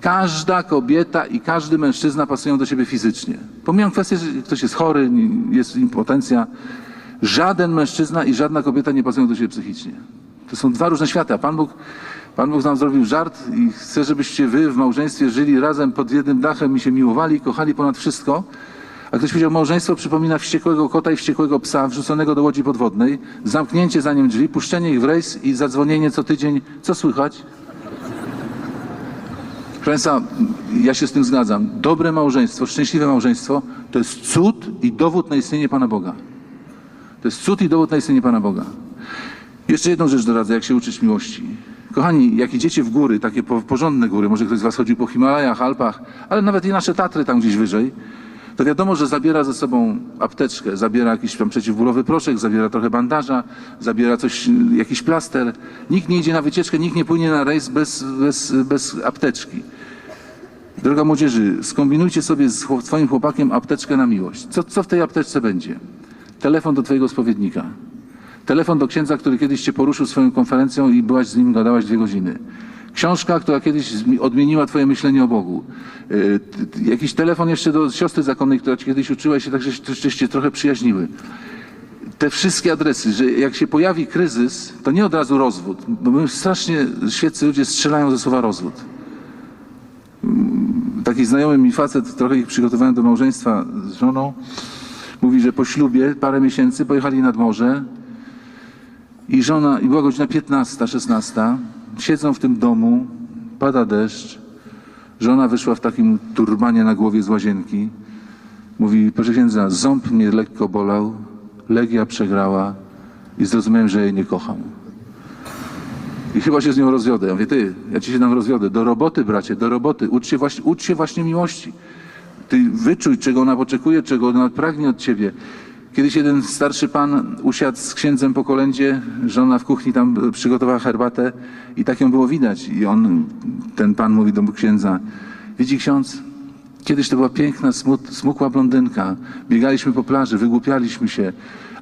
Każda kobieta i każdy mężczyzna pasują do siebie fizycznie. Pomijam kwestię, że ktoś jest chory, jest impotencja. Żaden mężczyzna i żadna kobieta nie pasują do siebie psychicznie. To są dwa różne światy. A Pan Bóg, Pan Bóg nam zrobił żart i chce, żebyście wy w małżeństwie żyli razem pod jednym dachem i się miłowali, kochali ponad wszystko. A ktoś powiedział, małżeństwo przypomina wściekłego kota i wściekłego psa wrzuconego do łodzi podwodnej, zamknięcie za nim drzwi, puszczenie ich w rejs i zadzwonienie co tydzień. Co słychać? Proszę Państwa, ja się z tym zgadzam. Dobre małżeństwo, szczęśliwe małżeństwo to jest cud i dowód na istnienie Pana Boga. To jest cud i dowód na istnienie Pana Boga. Jeszcze jedną rzecz doradzę, jak się uczyć miłości. Kochani, jak idziecie w góry, takie po- porządne góry, może ktoś z Was chodził po Himalajach, Alpach, ale nawet i nasze Tatry tam gdzieś wyżej, to wiadomo, że zabiera ze sobą apteczkę, zabiera jakiś tam przeciwbólowy proszek, zabiera trochę bandaża, zabiera coś, jakiś plaster. Nikt nie idzie na wycieczkę, nikt nie płynie na rejs bez, bez, bez apteczki. Droga młodzieży, skombinujcie sobie z swoim chłopakiem apteczkę na miłość. Co, co w tej apteczce będzie? Telefon do twojego spowiednika. Telefon do księdza, który kiedyś cię poruszył swoją konferencją i byłaś z nim, gadałaś dwie godziny. Książka, która kiedyś odmieniła twoje myślenie o Bogu. T- jakiś telefon jeszcze do siostry zakonnej, która cię kiedyś uczyła i się tak, że- żeście trochę przyjaźniły. Te wszystkie adresy, że jak się pojawi kryzys, to nie od razu rozwód, bo my strasznie świeccy ludzie strzelają ze słowa rozwód taki znajomy mi facet, trochę ich przygotowałem do małżeństwa z żoną, mówi, że po ślubie parę miesięcy pojechali nad morze i żona, i była godzina 15, 16, siedzą w tym domu, pada deszcz, żona wyszła w takim turbanie na głowie z łazienki, mówi, proszę księdza, ząb mnie lekko bolał, Legia przegrała i zrozumiałem, że jej nie kocham. I chyba się z nią rozwiodę. Ja mówię, ty, ja ci się tam rozwiodę. Do roboty, bracie, do roboty. Ucz się właśnie, ucz się właśnie miłości. Ty wyczuj, czego ona oczekuje, czego ona pragnie od ciebie. Kiedyś jeden starszy pan usiadł z księdzem po kolędzie, żona w kuchni tam przygotowała herbatę i tak ją było widać. I on, ten pan mówi do księdza, widzi ksiądz, Kiedyś to była piękna, smut, smukła blondynka. Biegaliśmy po plaży, wygłupialiśmy się.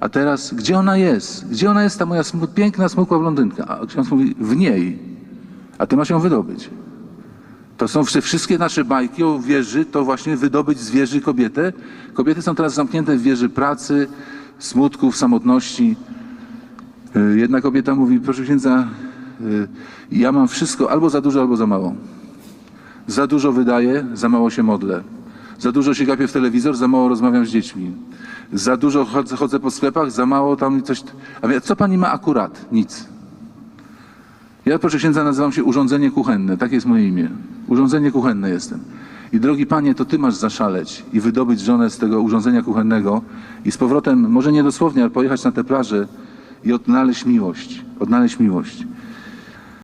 A teraz, gdzie ona jest? Gdzie ona jest, ta moja smu- piękna, smukła blondynka? A ksiądz mówi, w niej. A ty masz ją wydobyć. To są wszy- wszystkie nasze bajki o wieży, to właśnie wydobyć z wieży kobietę. Kobiety są teraz zamknięte w wieży pracy, smutków, samotności. Y, Jedna kobieta mówi, proszę księdza, y, ja mam wszystko albo za dużo, albo za mało. Za dużo wydaję, za mało się modlę. Za dużo się gapię w telewizor, za mało rozmawiam z dziećmi. Za dużo chodzę, chodzę po sklepach, za mało tam coś. A co pani ma akurat? Nic. Ja, proszę księdza, nazywam się urządzenie kuchenne. Tak jest moje imię. Urządzenie kuchenne jestem. I drogi panie, to ty masz zaszaleć i wydobyć żonę z tego urządzenia kuchennego i z powrotem, może nie dosłownie, ale pojechać na tę plażę i odnaleźć miłość. Odnaleźć miłość.